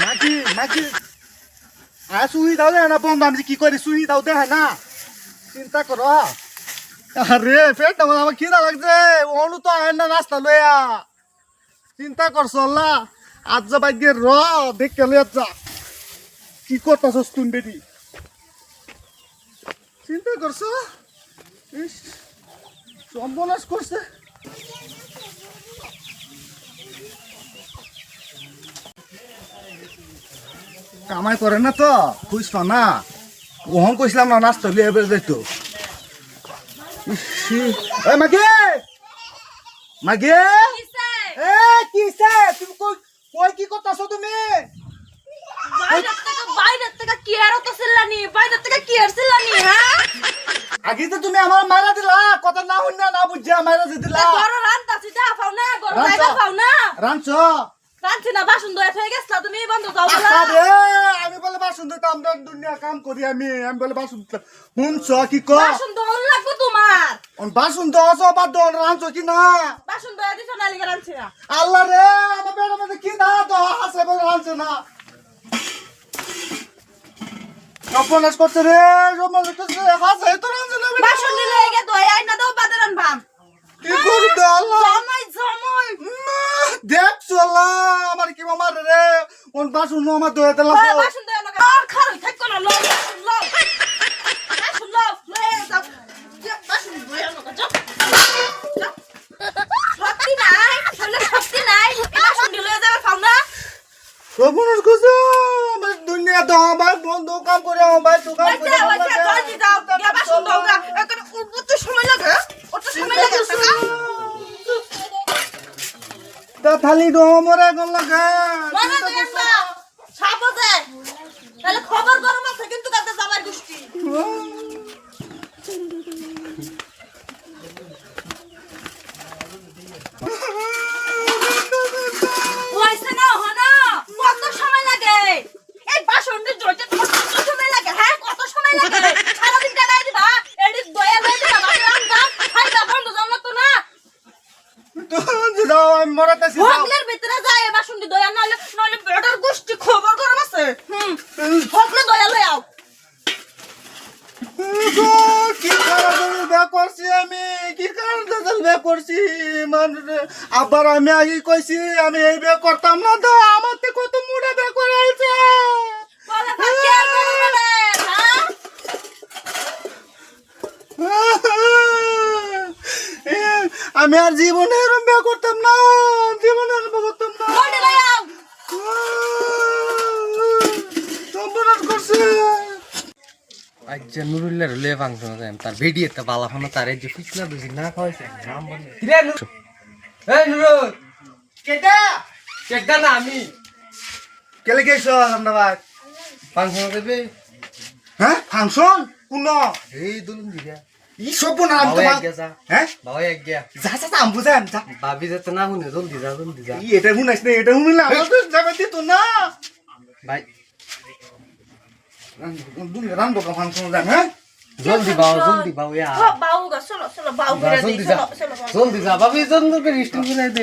মাগি মাগি আর সুই দাও দে না বন্ধু আমি কি করি সুই দাও দে না চিন্তা করো আরে পেট আমার আমার খিদা লাগছে অনু তো আয় না নাস্তা লইয়া চিন্তা করছ আল্লাহ আজ যা বাইকে র দেখে লইয়া যা কি করতেছস তুমি বেটি চিন্তা করছ ইস সর্বনাশ করছে কামাই করে না তো খুঁজছ না? ওহন কইছিলাম না নাস্তা লিয়ে এবার যাইতো। মাগে! মাগে! এ কিসে তুমি কই কই কি করতাছো তুমি? হ্যাঁ? আগে তো তুমি আমার মারা দিলা কথা না না মারা দিলা। পাও না বাসন দয়া হয়ে গেছলা তুমি বন্ধ আরে আমি বলে বাসন দিতাম আমরা দুনিয়া কাম করি আমি আমি বলে বাসন শুনছ কি ক বাসন দোন লাগবে তোমার। বাসন দশ বা দন রাঞ্চ কি না? বাসন দয়া দিছ না লিগে রান্তি না। আল্লাহ রে আমার বেড়া মধ্যে কি না তো হাসে বলে রাঞ্চ না। সপনাশ করছে রে সপনাশ করছে হাসে তো রাঞ্চ না বাসন দিলে গে দয়া আইনা দাও বাদে রানবাম কি করবে আল্লাহ? জামাই জামাই দেখছ আল্লাহ আমার কি মামার রে ওন বাসন আমার দয়ে ওই বাসন দয়া না আর খারই থাকো না লও বাসন লও বাসন লও লয়ে যাও বাসন দয়া না যাও যাও। শক্তি নাই শরীরে শক্তি নাই এই বাসন দিলে যাবে পাও না সপনাশ করছে দুনিয়া তো আমার বন্ধু কাম করে আমার তো কাম করে ওইটা ওইটা জলদি বাসন দাও এখন কত সময় লাগে কত সময় লাগে থালি ডো মরে গেল তাহলে খবর গরম আছে, কিন্তু কাতে কত সময় লাগে হ্যাঁ? কত সময় লাগে? সারাদিন কাটাই দিবা এডি দয়া লই দিবা বাসন দাও খাইবা বন্ধ জানো তো না যাও আমি মরাতেছি যাও। ভিতরে যায় বাসনটি দয়া নইলে নইলে বেটার গোষ্ঠী খবর গরম আছে। হুম দয়া লই আও। কি কারণে বিয়া করছি আমি? কি কারণে বিয়া করছি? মানুষ আবার আমি আগে কইছি আমি এই বিয়ে করতাম না তো আমার তো কত মুড়ে বিয়ে করে আইছে বলে থাকি আর করবে না হ্যাঁ আমি আর জীবনে এরম বিয়ে করতাম না জীবনে এরম বিয়ে করতাম না। সম্পূর্ণ করছে। আচ্ছা নুরুল্লাহ রলে ফাংশন আছে তার ভিডিও তে বালা ফোন তার এই যে ফিসলা বুঝি না খাওয়াইছে নাম বলে। কিরে নুর? এই নুরুল কেটা? চেকটা না আমি? কেলে গেছো আমরা ভাই ফাংশন দেবে? হ্যাঁ ফাংশন? কোন? এই দুলুন দিগা ই সব না আমি বাবা তোমার এক গেছা। হ্যাঁ? বাবা এক গিয়া। যা যা যা আমি বুঝাম যা। ভাবি যাতে না শুনে জলদি যা জলদি যা। ই এটা শুনাইছ না এটা শুনিলে? আমার তো যাবে দিত না ভাই রান বকা ফাংশন যান হ্যাঁ জলদি বাও জলদি বাও ইয়া। হ, বাউ গা চলো চলো বাউ যা, করে জলদি দিই যা। চলো চলো জলদি যা ভাবি জলদি করে স্টিল বানাই দে।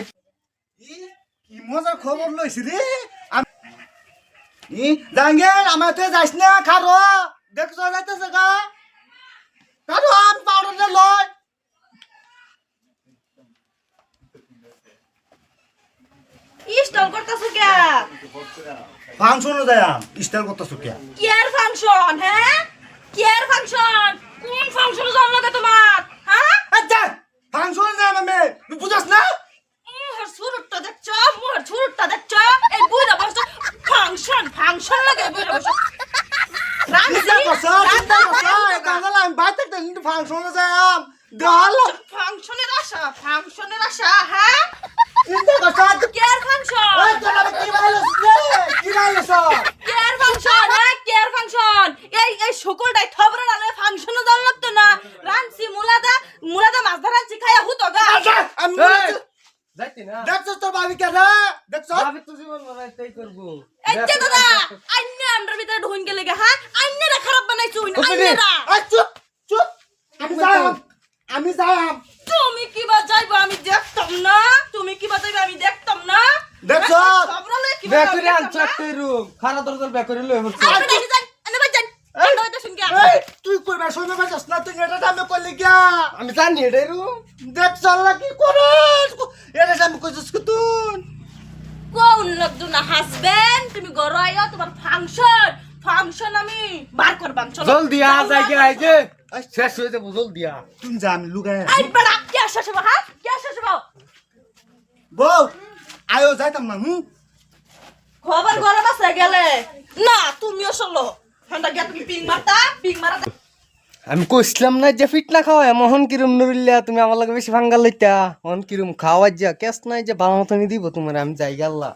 কি মজার খবর লইছি রে। ই যাইস না খারো। দেখছ যাইতেছে গা। খারো আমি পাউডার লয়। স্টল করতেছো কে? ফাংশন যায় স্টাইল করতে সুকিয়া কেয়ার ফাংশন হ্যাঁ? কেয়ার ফাংশন কোন ফাংশন জন্ম লাগে তোমার? হ্যাঁ? আচ্ছা ফাংশন যায় আমি বুঝাস না? মুহের সুরুটটা দেখছ মুহের সুরুটটা দেখছ এই বুইরা বসছো ফাংশন ফাংশন লাগে বুইরা বসছো চিন্তা করছ চিন্তা করছ? কিন্তু ফাংশন যায় দেওয়াল। ফাংশনের আশা ফাংশনের আশা হ্যাঁ? চিন্তা করছ? কেয়ার ফাংশন ওই তোরা কি বাইলছ রে কি বাইলছ কেয়ার ফাংশন হ্যাঁ কেয়ার ফাংশন এই এই সকলটাই থবরে আলে ফাংশনও জান লাগতো না। রানছি মুলাদা মুলাদা মাছ ধরানছি খাইয়া হুতো গা। আমি! দেখছস তোর ভাবি কে রে? দেখছস? ভাবি তো জীবন বানাই তাই করব। এই যে দাদা আইনে আমরার ভিতরে ঢুন গেলে গে হ্যাঁ? আইনেরা খারাপ বানাইছো? আইনেরা। চুপ চুপ আমি যাইম আমি যাইম তুমি কি বা যাইবো আমি দেখতাম না তুমি কি বা আমি দেখতাম না। দেখছ? বেকরি আনছো একটা রুম। খারা বেকরি হচ্ছে। দেখি তুই কইবা শুনে না? তুই এটা আমি করলি গিয়া। আমি জানি এটাই রুম। দেখছ আল্লাহ কি করিস? এটা আমি কইছিস কি তুই? কোন লাগতো হাজবেন্ড তুমি ঘর আইও তোমার ফাংশন ফাংশন আমি বার করবাম চলো। জলদি আ যাই গে আই যে। শেষ হয়ে যাব জলদি আ তুই যা আমি লুকাই আই বড়া কে শেষ হব হ্যাঁ? কে শেষ হব বউ আয়ো যাইতাম না হুম? খবর গরম আছে গেলে। না তুমিও চলো। হন্ডা গিয়া তুমি পিং মারতা পিং মারা আমি কইছিলাম না যে ফিট না খাওয়া মোহন কিরম নুরিল্লা তুমি আমার লাগে বেশি ভাঙ্গা লইতা মোহন কিরম খাওয়া যা কেস নাই যে ভালো মতনই দিব তোমার আমি যাই গেল্লা।